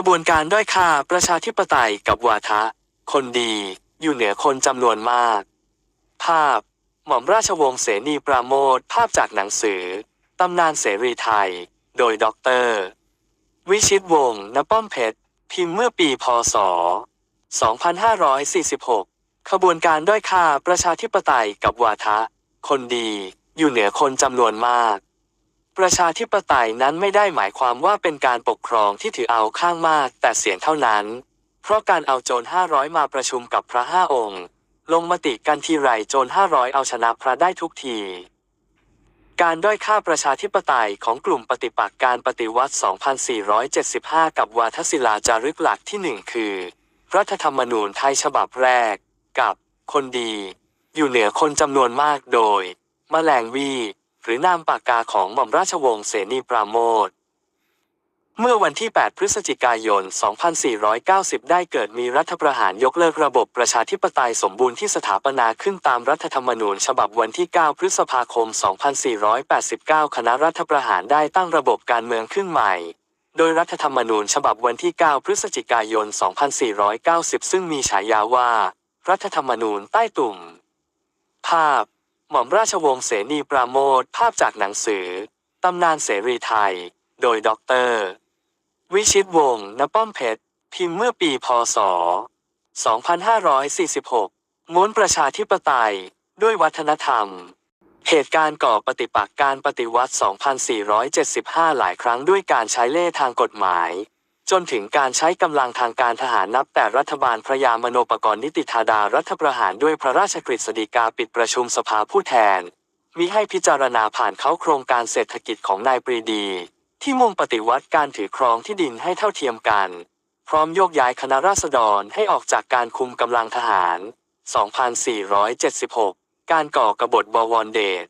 ขบวนการด้อยค่าประชาธิปไตยกับวาทะ คนดีอยู่เหนือคนจำนวนมาก ภาพ หม่อมราชวงศ์เสนีปราโมทภาพจากหนังสือ ตำนานเสรีไทย โดยด็อกเตอร์ วิชิตวงศ์ณป้อมเพชร พิมพ์เมื่อปีพศ 2546 ขบวนการด้อยค่าประชาธิปไตยกับวาทะ คนดีอยู่เหนือคนจำนวนมาก ประชาธิปไตยนั้นไม่ได้หมายความว่าเป็นการปกครองที่ถือเอาข้างมากแต่เสียงเท่านั้น เพราะการเอาโจรห้าร้อยมาประชุมกับพระห้าองค์ ลงมติกันทีไรโจรห้าร้อยเอาชนะพระได้ทุกที การด้อยค่าประชาธิปไตยของกลุ่มปฏิปักษ์การปฏิวัติ 2475 กับวาทศิลาจารึกหลักที่หนึ่งคือ รัฐธรรมนูญไทยฉบับแรก กับ คนดี อยู่เหนือคนจำนวนมากโดยแมลงวี หรือนามปากกาของหม่อมราชวงศ์เสนีปราโมทเมื่อวันที่ 8 พฤศจิกายน 2490 ได้เกิดมีรัฐประหารยกเลิกระบบประชาธิปไตยสมบูรณ์ที่สถาปนาขึ้นตามรัฐธรรมนูญฉบับวันที่ 9 พฤษภาคม 2489 คณะรัฐประหารได้ตั้งระบบการเมืองขึ้นใหม่ โดยรัฐธรรมนูญฉบับวันที่ 9 พฤศจิกายน 2490 ซึ่งมีฉายาว่า รัฐธรรมนูญใต้ตุ่ม ภาพ หม่อมราชวงศ์เสนีปราโมทภาพจากหนังสือ ตำนานเสรีไทย โดยด็อกเตอร์ วิชิตวงศ์ณป้อมเพชร พิมพ์เมื่อปีพศ 2546 ม้วนประชาธิปไตย ด้วยวัฒนธรรม เหตุการณ์ก่อปฏิปักษ์การปฏิวัติ 2475 หลายครั้งด้วยการใช้เล่ทางกฎหมาย จนถึงการใช้กำลังทางการทหารนับแต่รัฐบาลพระยามโนปกรณ์นิติธาดารัฐประหารด้วยพระราชกฤษฎีกาปิดประชุมสภาผู้แทน มิให้พิจารณาผ่านเขาโครงการเศรษฐกิจของนายปรีดี ที่มุ่งปฏิวัติการถือครองที่ดินให้เท่าเทียมกัน พร้อมโยกย้ายคณะราษฎรให้ออกจากการคุมกำลังทหาร 2476 การก่อกรบฏบวรเดช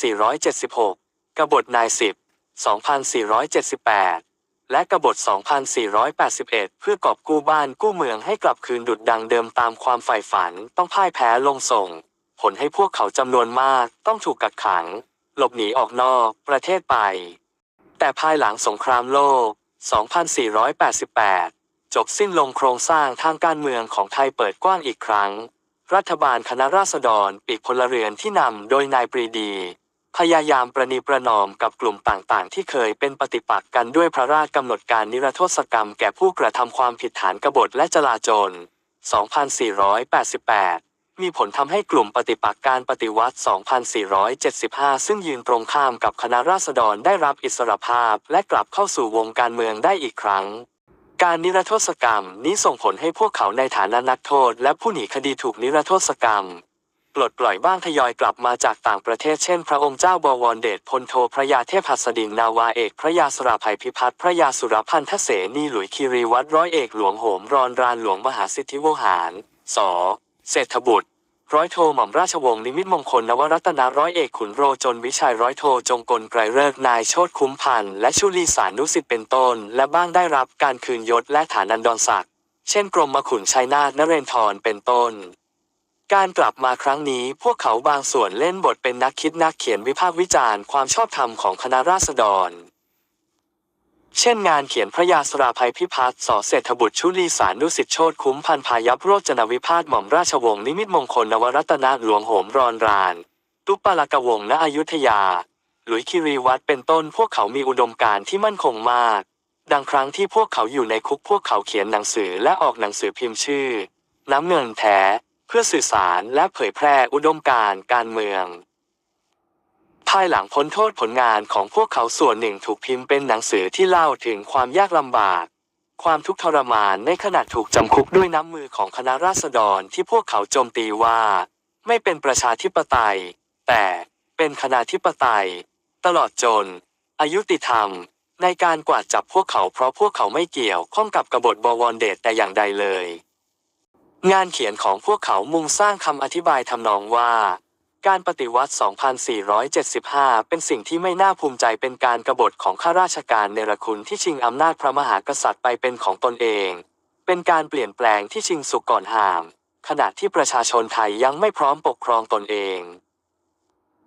2476 กบฏนายสิบ2478 และกบฏ 2481 เพื่อกอบกู้บ้านกู้เมืองให้กลับคืนดุดดังเดิมตามความใฝ่ฝันต้องพ่ายแพ้ลงส่ง ผลให้พวกเขาจำนวนมากต้องถูกกักขัง หลบหนีออกนอกประเทศไป แต่ภายหลังสงครามโลก 2488 จบสิ้นลงโครงสร้างทางการเมืองของไทยเปิดกว้างอีกครั้ง รัฐบาลคณะราษฎรปีกพลเรือนที่นำโดยนายปรีดี พยายามประนีประนอมกับกลุ่มต่างๆ ที่เคยเป็นปฏิปักษ์กันด้วยพระราชกำหนดการนิรโทษกรรมแก่ผู้กระทำความผิดฐานกบฏและจลาจล 2488 มีผลทำให้กลุ่มปฏิปักษ์การปฏิวัติ 2475 ซึ่งยืนตรงข้ามกับคณะราษฎรได้รับอิสรภาพและกลับเข้าสู่วงการเมืองได้อีกครั้งการนิรโทษกรรมนี้ส่งผลให้พวกเขาในฐานะนักโทษ และผู้หนีคดีถูกนิรโทษกรรม ปลดปล่อยบ้างทยอยกลับมาจากต่างประเทศเช่น พระองค์เจ้าบวรเดชพลโทพระยาเทพหัสดินนาวาเอกพระยาสราภัยพิพัฒน์พระยาสุรพันธเสนีหลุยคีรีวัดร้อยเอกหลวงโหมรอนรานหลวงมหาสิทธิวหารสเศรษฐบุตรร้อยโทหม่อมราชวงศ์นิมิตมงคลนวรัตนาร้อยเอกขุนโรจนวิชัยร้อยโทจงกลไกรเลิกนายโชตคุ้มพันธ์และชุลีสานุสิทธิ์เป็นต้น และบ้างได้รับการคืนยศและฐานันดรศักดิ์เช่นกรมมขุนชัยนาทนเรนทรเป็นต้น การกลับมาครั้งนี้พวกเขาบางส่วนเล่นบทเป็นนักคิดนักเขียนวิพากษ์วิจารณ์ความชอบธรรมของคณะราษฎร เช่นงานเขียนพระยาสราภัยพิพัฒน์สอเศรษฐบุตรชุลีสารนุสิทธิโชตคุ้มพันพายัพโรจนวิพาทหม่อมราชวงศ์นิมิตมงคลนวรัตนาหลวงโหมรอนราน ตุปาลกวงศ์ณอยุธยา หลุยคิรีวัดเป็นต้นพวกเขามีอุดมการณ์ที่มั่นคงมาก ดังครั้งที่พวกเขาอยู่ในคุกพวกเขาเขียนหนังสือและออกหนังสือพิมพ์ชื่อ น้ำเงินแท้ พื่อสื่อสารและเผยแพร่อุดมการณ์การเมือง ภายหลังพ้นโทษผลงานของพวกเขาส่วนหนึ่งถูกพิมพ์เป็นหนังสือที่เล่าถึงความยากลำบาก ความทุกข์ทรมานในขณะถูกจำคุกด้วยน้ำมือของคณะราษฎรที่พวกเขาโจมตีว่า ไม่เป็นประชาธิปไตย แต่เป็นคณะธิปไตย ตลอดจน อายุติธรรมในการกวาดจับพวกเขาเพราะพวกเขาไม่เกี่ยวข้องกับกบฏบวรเดชแต่อย่างใดเลย งานเขียนของพวกเขามุ่งสร้างคำอธิบายทำนองว่า การปฏิวัติ 2475 เป็นสิ่งที่ไม่น่าภูมิใจเป็นการกบฏของข้าราชการเนรคุณที่ชิงอำนาจพระมหากษัตริย์ไปเป็นของตนเอง เป็นการเปลี่ยนแปลงที่ชิงสุกก่อนหาม ขณะที่ประชาชนไทยยังไม่พร้อมปกครองตนเอง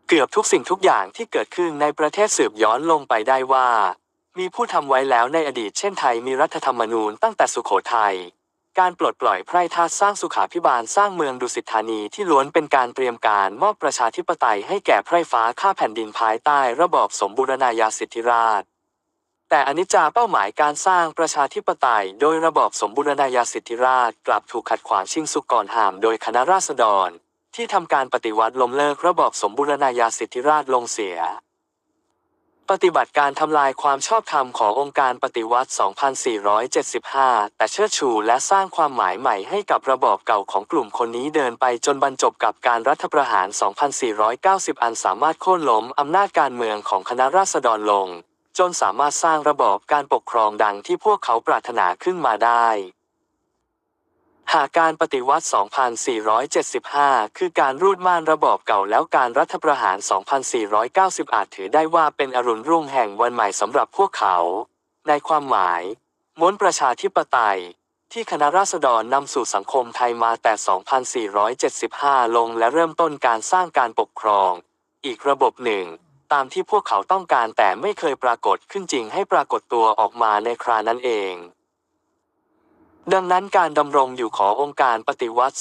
เกือบทุกสิ่งทุกอย่างที่เกิดขึ้นในประเทศสืบย้อนลงไปได้ว่า มีผู้ทำไว้แล้วในอดีตเช่นไทยมีรัฐธรรมนูญตั้งแต่สุโขทัย การปลดปล่อยไพร่ทาสสร้างสุขาพิบาลสร้างเมืองดุสิตธานีที่ล้วนเป็นการเตรียมการมอบประชาธิปไตยให้แก่ไพร่ฟ้าข้าแผ่นดินภายใต้ระบอบสมบูรณาญาสิทธิราชแต่อนิจจาเป้าหมายการสร้างประชาธิปไตย โดยระบอบสมบูรณาญาสิทธิราชกลับถูกขัดขวางชิงสุกก่อนหามโดยคณะราษฎร ที่ทำการปฏิวัติล้มเลิกระบอบสมบูรณาญาสิทธิราชลงเสีย ปฏิบัติการทำลายความชอบธรรมขององค์การปฏิวัติ 2475 แต่เชิดชูและสร้างความหมายใหม่ให้กับระบอบเก่าของกลุ่มคนนี้เดินไปจนบรรจบกับการรัฐประหาร 2490 อันสามารถโค่นล้มอำนาจการเมืองของคณะราษฎรลง จนสามารถสร้างระบอบการปกครองดังที่พวกเขาปรารถนาขึ้นมาได้ หากการปฏิวัติ 2475 คือการรูดม่านระบอบเก่าแล้วการรัฐประหาร 2490 อาจถือได้ว่าเป็นอรุณรุ่งแห่งวันใหม่สำหรับพวกเขา ในความหมาย ม้วนประชาธิปไตย ที่คณะราษฎรนำสู่สังคมไทยมาแต่ 2475 ลงและเริ่มต้นการสร้างการปกครอง อีกระบบหนึ่ง ตามที่พวกเขาต้องการแต่ไม่เคยปรากฏขึ้นจริงให้ปรากฏตัวออกมาในครานั้นเอง ดังนั้นการดำรงอยู่ขององค์การปฏิวัติ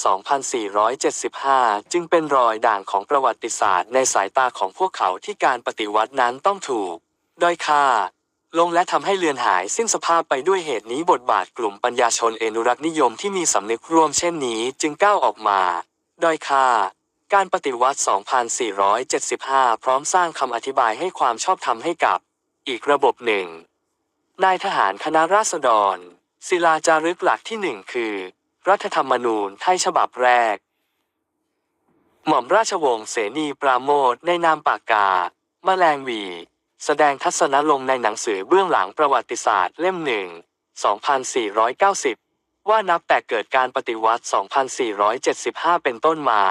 2475 จึงเป็นรอยด่างของประวัติศาสตร์ในสายตาของพวกเขาที่การปฏิวัตินั้นต้องถูก ด้อยค่า ลงและทำให้เลือนหายสิ้นสภาพไปด้วยเหตุนี้บทบาทกลุ่มปัญญาชนเอนุรักษ์นิยมที่มีสำนึกร่วมเช่นนี้จึงก้าวออกมา ด้อยค่า การปฏิวัติ 2475 พร้อมสร้างคำอธิบายให้ความชอบธรรมให้กับ อีกระบบหนึ่ง นายทหารคณะราษฎร ศิลาจารึกหลักที่หนึ่งคือ รัฐธรรมนูญไทยฉบับแรก หม่อมราชวงศ์เสนีปราโมทในนามปากกา แมลงวี แสดงทัศนลงในหนังสือเบื้องหลังประวัติศาสตร์เล่มหนึ่ง 2490 ว่านับแต่เกิดการปฏิวัติ 2475 เป็นต้นมา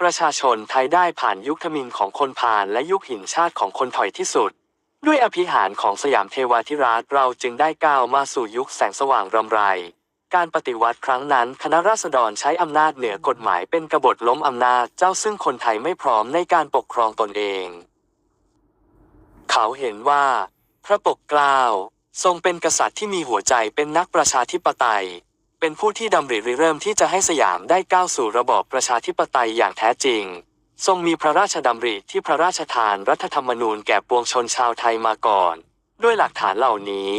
ประชาชนไทยได้ผ่านยุคทมินของคนพาลและยุคหินชาติของคนถอยที่สุด ด้วยอภิหารของสยามเทวาธิราชเราจึงได้ก้าวมาสู่ยุคแสงสว่างรำไร การปฏิวัติครั้งนั้นคณะราษฎรใช้อำนาจเหนือกฎหมายเป็นกบฏล้มอำนาจเจ้าซึ่งคนไทยไม่พร้อมในการปกครองตนเอง เขาเห็นว่า พระปกเกล้าทรงเป็นกษัตริย์ที่มีหัวใจเป็นนักประชาธิปไตย เป็นผู้ที่ดำริริเริ่มที่จะให้สยามได้ก้าวสู่ระบอบประชาธิปไตยอย่างแท้จริง ทรงมีพระราชดำริที่พระราชทานรัฐธรรมนูญแก่ปวงชนชาวไทยมาก่อน ด้วยหลักฐานเหล่านี้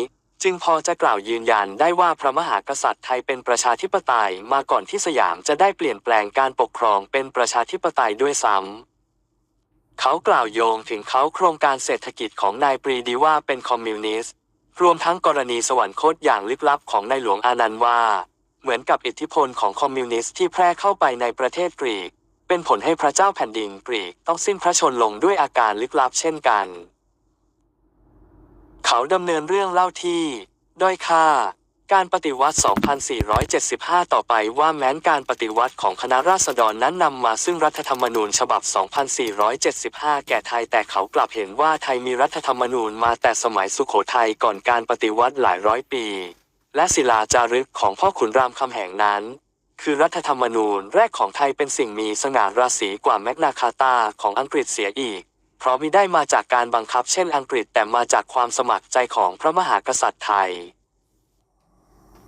จึงพอจะกล่าวยืนยันได้ว่าพระมหากษัตริย์ไทยเป็นประชาธิปไตยมาก่อนที่สยามจะได้เปลี่ยนแปลงการปกครองเป็นประชาธิปไตยด้วยซ้ำเขากล่าวโยงถึงเขาโครงการเศรษฐกิจของนายปรีดีว่าเป็นคอมมิวนิสต์รวมทั้งกรณีสวรรคตอย่างลึกลับของนายหลวงอานันต์ว่า เหมือนกับอิทธิพลของคอมมิวนิสต์ที่แพร่เข้าไปในประเทศกรีก เป็นผลให้พระเจ้าแผ่นดินกรีกต้องสิ้นพระชนลงด้วยอาการลึกลับเช่นกัน เขาดำเนินเรื่องเล่าที่ด้อยค่า การปฏิวัติ 2475 ต่อไปว่าแม้นการปฏิวัติของคณะราษฎรนั้นนำมาซึ่งรัฐธรรมนูญฉบับ 2475 แก่ไทยแต่เขากลับเห็นว่าไทยมีรัฐธรรมนูญมาแต่สมัยสุโขทัยก่อนการปฏิวัติหลายร้อยปี และศิลาจารึกของพ่อขุนรามคำแหงนั้น คือรัฐธรรมนูญแรกของไทยเป็นสิ่งมีสง่าราศีกว่าแมกนาคาตาของอังกฤษเสียอีก เพราะมิได้มาจากการบังคับเช่นอังกฤษแต่มาจากความสมัครใจของพระมหากษัตริย์ไทย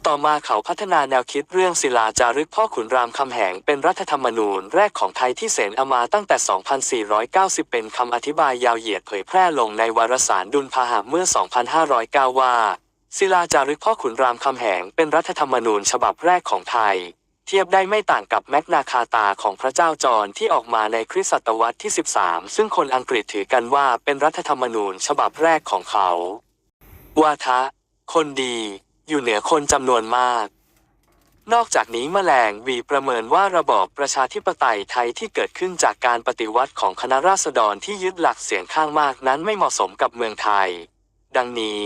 ต่อมาเขาพัฒนาแนวคิดเรื่องศิลาจารึกพ่อขุนรามคำแหงเป็นรัฐธรรมนูญแรกของไทยที่เสนเอามาตั้งแต่ 2490 เป็นคำอธิบายยาวเหยียดเผยแพร่ลงในวารสารดุลพาหะเมื่อ 2509 ว่าศิลาจารึกพ่อขุนรามคำแหงเป็นรัฐธรรมนูญฉบับแรกของไทย เทียบได้ไม่ต่างกับแมกนาคาตาของพระเจ้าจอห์นที่ออกมาในคริสตศตวรรษที่ 13 ซึ่งคนอังกฤษถือกันว่าเป็นรัฐธรรมนูญฉบับแรกของเขา วาทะ คนดี อยู่เหนือคนจำนวนมาก นอกจากนี้แมลงวีประเมินว่าระบอบประชาธิปไตยไทยที่เกิดขึ้นจากการปฏิวัติของคณะราษฎรที่ยึดหลักเสียงข้างมากนั้นไม่เหมาะสมกับเมืองไทย ดังนี้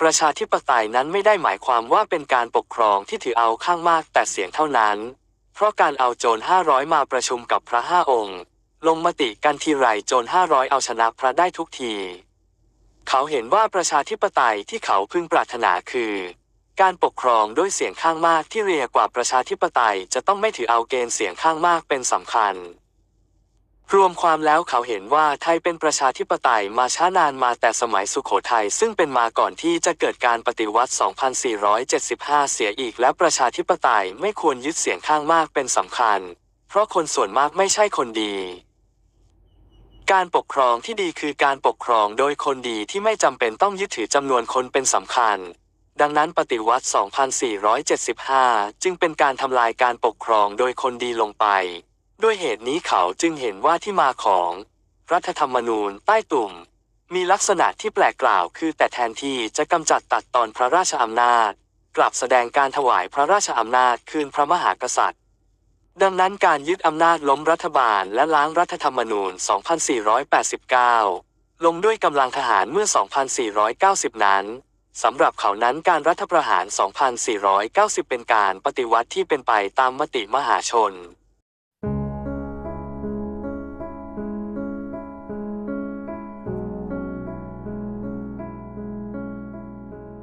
ประชาธิปไตยนั้นไม่ได้หมายความว่าเป็นการปกครองที่ถือเอาข้างมากแต่เสียงเท่านั้น เพราะการเอาโจรห้าร้อยมาประชุมกับพระห้าองค์ ลงมติกันทีไรโจรห้าร้อยเอาชนะพระได้ทุกที เขาเห็นว่าประชาธิปไตยที่เขาพึงปรารถนาคือ การปกครองด้วยเสียงข้างมากที่เรียกว่าประชาธิปไตยจะต้องไม่ถือเอาเกณฑ์เสียงข้างมากเป็นสำคัญ รวมความแล้วเขาเห็นว่าไทยเป็นประชาธิปไตยมาช้านานมาแต่สมัยสุขโขทัยซึ่งเป็นมาก่อนที่จะเกิดการปฏิวัติ 2475 เสียอีกและประชาธิปไตยไม่ควรยึดเสียงข้างมากเป็นสำคัญ เพราะคนส่วนมากไม่ใช่คนดี การปกครองที่ดีคือการปกครองโดยคนดีที่ไม่จำเป็นต้องยึดถือจำนวนคนเป็นสำคัญดังนั้นปฏิวัติ 2475 จึงเป็นการทำลายการปกครองโดยคนดีลงไป ด้วยเหตุนี้เขาจึงเห็นว่าที่มาของ รัฐธรรมนูญใต้ตุ่ม มีลักษณะที่แปลกกล่าวคือแต่แทนที่จะกำจัดตัดตอนพระราชอำนาจ กลับแสดงการถวายพระราชอำนาจคืนพระมหากษัตริย์ ดังนั้นการยึดอำนาจล้มรัฐบาลและล้างรัฐธรรมนูญ 2489 ลงด้วยกำลังทหารเมื่อ 2490 นั้นสำหรับเขานั้นการรัฐประหาร 2490 เป็นการปฏิวัติที่เป็นไปตามมติมหาชน